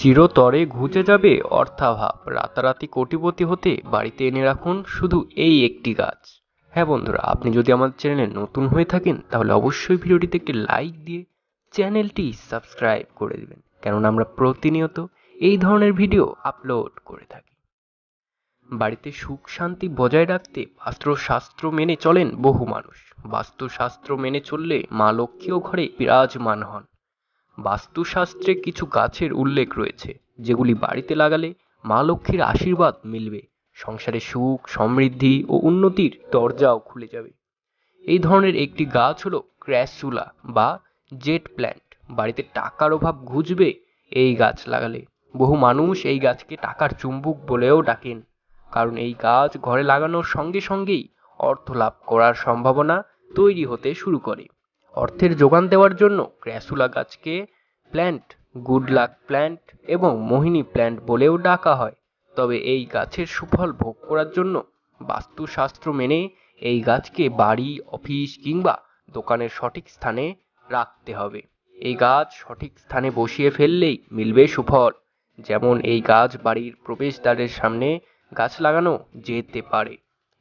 চিরতরে ঘুচে যাবে অর্থাভাব। রাতারাতি কোটিপতি হতে বাড়িতে এনে রাখুন শুধু এই একটি গাছ। হ্যাঁ বন্ধুরা, আপনি যদি আমার চ্যানেলে নতুন হয়ে থাকেন, তাহলে অবশ্যই ভিডিওটিতে একটি লাইক দিয়ে চ্যানেলটি সাবস্ক্রাইব করে দেবেন। কেননা আমরা প্রতিনিয়ত এই ধরনের ভিডিও আপলোড করে থাকি। বাড়িতে সুখ শান্তি বজায় রাখতে বাস্তুশাস্ত্র মেনে চলেন বহু মানুষ। বাস্তুশাস্ত্র মেনে চললে মা লক্ষ্মীও ঘরে বিরাজমান হন। বাস্তুশাস্ত্রে কিছু গাছের উল্লেখ রয়েছে, যেগুলি বাড়িতে লাগালে মা লক্ষ্মীর আশীর্বাদ মিলবে। সংসারে সুখ, সমৃদ্ধি ও উন্নতির দরজাও খুলে যাবে। এই ধরনের একটি গাছ হলো ক্র্যাসুলা বা জেট প্ল্যান্ট। বাড়িতে টাকার অভাব ঘুচবে এই গাছ লাগালে। বহু মানুষ এই গাছকে টাকার চুম্বুক বলেও ডাকেন। কারণ এই গাছ ঘরে লাগানোর সঙ্গে সঙ্গেই অর্থ লাভ করার সম্ভাবনা তৈরি হতে শুরু করে। অর্থের যোগান দেওয়ার জন্য ক্র্যাসুলা গাছকে প্ল্যান্ট গুড লাক প্ল্যান্ট এবং মোহিনী প্ল্যান্ট বলেও ডাকা হয়। তবে এই গাছের সুফল ভোগ করার জন্য বাস্তুশাস্ত্র মেনে এই গাছকে বাড়ি, অফিস কিংবা দোকানের সঠিক স্থানে রাখতে হবে। এই গাছ সঠিক স্থানে বসিয়ে ফেললেই মিলবে সুফল। যেমন এই গাছ বাড়ির প্রবেশদ্বারের সামনে গাছ লাগানো যেতে পারে।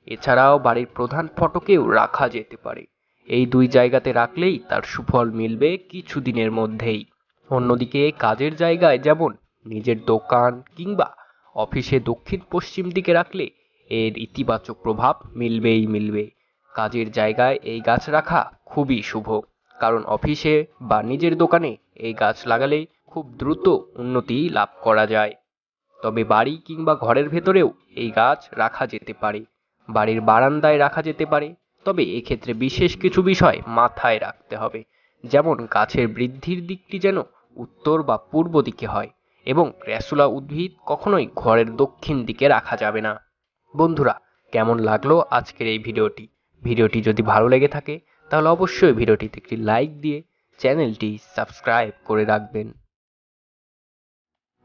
এছাড়াও বাড়ির প্রধান ফটকেও রাখা যেতে পারে। এই দুই জায়গাতে রাখলেই তার সুফল মিলবে কিছু দিনের মধ্যেই। অন্যদিকে কাজের জায়গায় যেমন নিজের দোকান কিংবা অফিসে দক্ষিণ পশ্চিম দিকে রাখলে এর ইতিবাচক প্রভাব মিলবেই মিলবে। কাজের জায়গায় এই গাছ রাখা খুবই শুভ, কারণ অফিসে বা নিজের দোকানে এই গাছ লাগালে খুব দ্রুত উন্নতি লাভ করা যায়। তবে বাড়ি কিংবা ঘরের ভেতরেও এই গাছ রাখা যেতে পারে, বাড়ির বারান্দায় রাখা যেতে পারে তবে এক্ষেত্রে বিশেষ কিছু বিষয় মাথায় রাখতে হবে। যেমন গাছের বৃদ্ধির দিকটি যেন উত্তর বা পূর্ব দিকে হয় এবং ক্র্যাসুলা উদ্ভিদ কখনোই ঘরের দক্ষিণ দিকে রাখা যাবে না। বন্ধুরা, কেমন লাগল আজকের এই ভিডিওটি? ভিডিওটি যদি ভালো লেগে থাকে, তাহলে অবশ্যই ভিডিওটিতে একটি লাইক দিয়ে চ্যানেলটি সাবস্ক্রাইব করে রাখবেন।